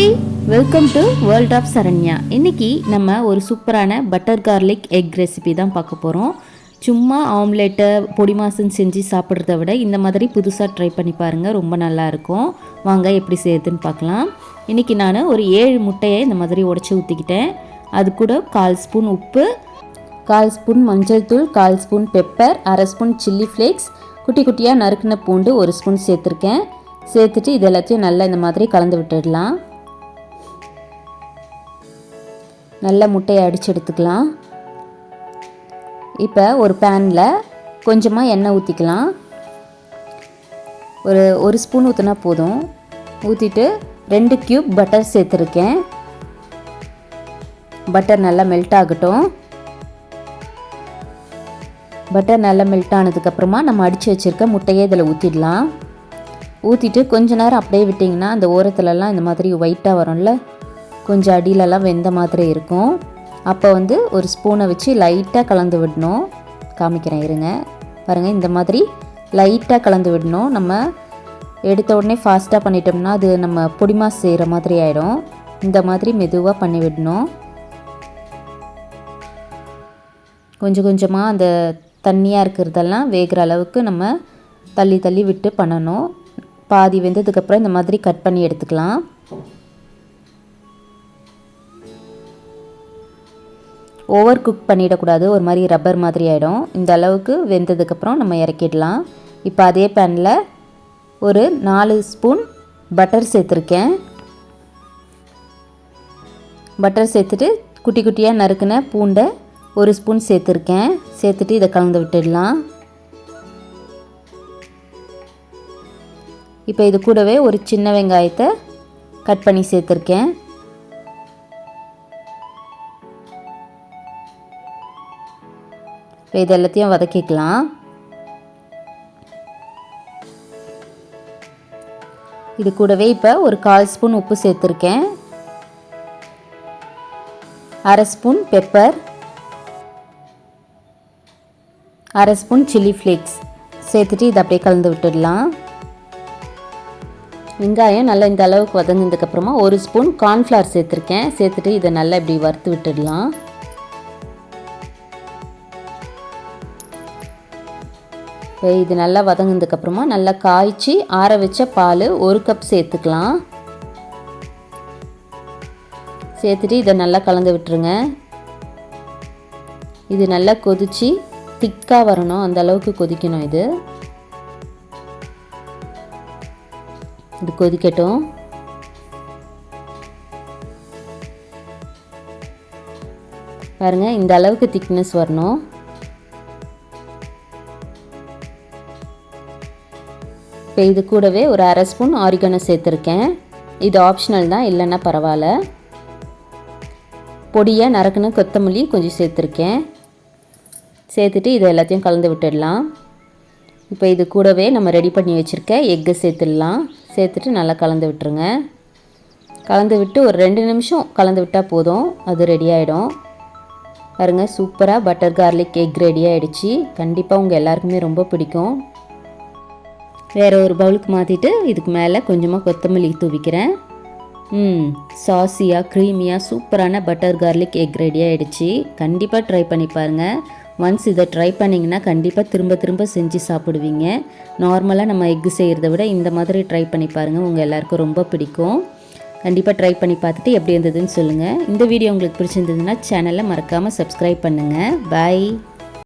Hi welcome to world of Saranya இன்றைக்கி நம்ம ஒரு சூப்பரான பட்டர் கார்லிக் எக் ரெசிபி தான் பார்க்க போகிறோம் சும்மா ஆம்லேட்டை பொடி மாசம் செஞ்சு சாப்பிட்றத விட இந்த மாதிரி புதுசாக ட்ரை பண்ணி பாருங்கள் ரொம்ப நல்லா இருக்கும். வாங்க எப்படி செய்யுதுன்னு பார்க்கலாம். இன்றைக்கி நான் ஒரு ஏழு முட்டையை இந்த மாதிரி உடச்சி ஊற்றிக்கிட்டேன் அது கூட கால் ஸ்பூன் உப்பு கால் ஸ்பூன் மஞ்சள் தூள் கால் ஸ்பூன் பெப்பர் அரை ஸ்பூன் சில்லி ஃப்ளேக்ஸ் குட்டி குட்டியாக நறுக்கின பூண்டு ஒரு ஸ்பூன் சேர்த்துருக்கேன். சேர்த்துட்டு இது எல்லாத்தையும் நல்லா இந்த மாதிரி கலந்து விட்டுடலாம். நல்ல முட்டையை அடித்து எடுத்துக்கலாம். இப்போ ஒரு பேனில் கொஞ்சமாக எண்ணெய் ஊற்றிக்கலாம் ஒரு ஒரு ஸ்பூன் ஊற்றினா போதும். ஊற்றிட்டு ரெண்டு க்யூப் பட்டர் சேர்த்துருக்கேன். பட்டர் நல்லா மெல்ட் ஆகட்டும். பட்டர் நல்லா மெல்ட் ஆனதுக்கப்புறமா நம்ம அடித்து வச்சுருக்க முட்டையை இதில் ஊற்றிடலாம் ஊற்றிட்டு கொஞ்ச நேரம் அப்படியே விட்டிங்கன்னா அந்த ஓரத்துலலாம் இந்த மாதிரி ஒயிட்டாக வரும்ல. கொஞ்சம் அடியிலலாம் வெந்த மாதிரி இருக்கும். அப்போ வந்து ஒரு ஸ்பூனை வச்சு லைட்டாக கலந்து விடணும். காமிக்கிறேன் இருங்க. பாருங்கள் இந்த மாதிரி லைட்டாக கலந்து விடணும். நம்ம எடுத்த உடனே ஃபாஸ்ட்டாக பண்ணிட்டோம்னா அது நம்ம பொடிமா செய்கிற மாதிரி ஆகிடும் இந்த மாதிரி மெதுவாக பண்ணி விடணும். கொஞ்சம் கொஞ்சமாக அந்த தண்ணியாக இருக்கிறதெல்லாம் வேகிற அளவுக்கு நம்ம தள்ளி தள்ளி விட்டு பண்ணணும். பாதி வெந்ததுக்கப்புறம் இந்த மாதிரி கட் பண்ணி எடுத்துக்கலாம். ஓவர் குக் பண்ணிடக்கூடாது. ஒரு மாதிரி ரப்பர் மாதிரி ஆகிடும் இந்த அளவுக்கு வெந்ததுக்கப்புறம் நம்ம இறக்கிடலாம். இப்போ அதே பேனில் ஒரு நாலு ஸ்பூன் பட்டர் சேர்த்துருக்கேன். பட்டர் சேர்த்துட்டு குட்டி குட்டியாக நறுக்கின பூண்டை ஒரு ஸ்பூன் சேர்த்துருக்கேன். சேர்த்துட்டு இதை கலந்து விட்டுடலாம். இப்போ இது கூடவே ஒரு சின்ன வெங்காயத்தை கட் பண்ணி சேர்த்துருக்கேன். இப்போ இது எல்லாத்தையும் வதக்கிக்கலாம். இது கூடவே இப்போ ஒரு கால் ஸ்பூன் உப்பு சேர்த்துருக்கேன். அரை ஸ்பூன் பெப்பர். அரை ஸ்பூன் சில்லி ஃப்ளேக்ஸ். சேர்த்துட்டு இதை அப்படியே கலந்து விட்டுடலாம். வெங்காயம் நல்லா இந்த அளவுக்கு வதங்கினதுக்கப்புறமா ஒரு ஸ்பூன் கார்ன்ஃப்ளவர் சேர்த்துருக்கேன். சேர்த்துட்டு இதை நல்லா இப்படி வறுத்து விட்டுடலாம். இது நல்லா வதங்கினதுக்கப்புறமா நல்லா காய்ச்சி ஆற வச்ச பால் ஒரு கப் சேர்த்துக்கலாம். சேர்த்துட்டு இதை நல்லா கலந்து விட்டுருங்க. இது நல்லா கொதித்து திக்காக வரணும். அந்த அளவுக்கு கொதிக்கணும் இது. இது கொதிக்கட்டும். பாருங்கள் இந்த அளவுக்கு திக்னஸ் வரணும். இப்போ இது கூடவே ஒரு அரை ஸ்பூன் ஆரிகனை சேர்த்துருக்கேன். இது ஆப்ஷனல் தான் இல்லைன்னா பரவாயில்ல. பொடியாக நறுக்குன்னு கொத்தமல்லி கொஞ்சம் சேர்த்துருக்கேன். சேர்த்துட்டு இது எல்லாத்தையும் கலந்து விட்டுடலாம். இப்போ இது கூடவே நம்ம ரெடி பண்ணி வச்சுருக்க எக்கை சேர்த்துடலாம். சேர்த்துட்டு நல்லா கலந்து விட்டுருங்க. கலந்து விட்டு ஒரு ரெண்டு நிமிஷம் கலந்து விட்டால் போதும். அது ரெடி ஆகிடும் பாருங்கள் சூப்பராக பட்டர் கார்லிக் எக் ரெடி ஆகிடுச்சி கண்டிப்பாக உங்கள் எல்லாருக்குமே ரொம்ப பிடிக்கும். வேறு ஒரு பவுலுக்கு மாற்றிட்டு இதுக்கு மேலே கொஞ்சமாக கொத்தமல்லி தூவிக்கிறேன். ம் சாஸியாக க்ரீமியாக சூப்பரான பட்டர் கார்லிக் எக் ரெடி ஆகிடுச்சு கண்டிப்பாக ட்ரை பண்ணி பாருங்கள் ஒன்ஸ் இதை ட்ரை பண்ணிங்கன்னா கண்டிப்பாக திரும்ப திரும்ப செஞ்சு சாப்பிடுவீங்க. நார்மலாக நம்ம எக்கு செய்கிறத விட இந்த மாதிரி ட்ரை பண்ணி பாருங்கள் உங்கள் எல்லாருக்கும் ரொம்ப பிடிக்கும். கண்டிப்பாக ட்ரை பண்ணி பார்த்துட்டு எப்படி இருந்ததுன்னு சொல்லுங்கள் இந்த வீடியோ உங்களுக்கு பிடிச்சிருந்ததுன்னா சேனலை மறக்காமல் சப்ஸ்கிரைப் பண்ணுங்கள் பாய்